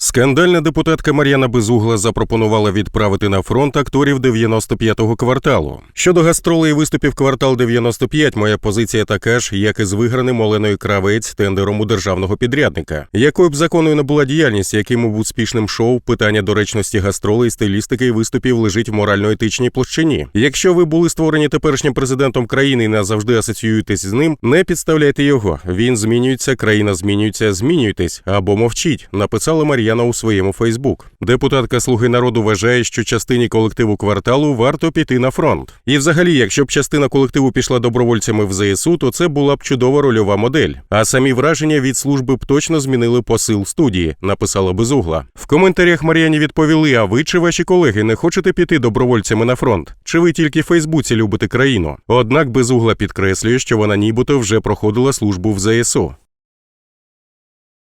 Скандальна депутатка Мар'яна Безугла запропонувала відправити на фронт акторів 95-го кварталу. Щодо гастролей і виступів квартал 95, моя позиція така ж, як і з виграним Оленою Кравець тендером у державного підрядника. Якою б законною не була діяльність, яким був успішним шоу, питання доречності гастролей, стилістики і виступів лежить в морально-етичній площині. Якщо ви були створені теперішнім президентом країни і назавжди асоціюєтесь з ним, не підставляйте його. Він змінюється, країна змінюється, змінюйтесь або мовчіть. Написала Мар'яна у своєму Фейсбук. Депутатка Слуги народу вважає, що частині колективу кварталу варто піти на фронт. І взагалі, якщо б частина колективу пішла добровольцями в ЗСУ, то це була б чудова рольова модель. А самі враження від служби б точно змінили посил студії, написала Безугла. В коментарях Мар'яні відповіли: а ви чи ваші колеги не хочете піти добровольцями на фронт? Чи ви тільки в Фейсбуці любите країну? Однак Безугла підкреслює, що вона нібито вже проходила службу в ЗСУ.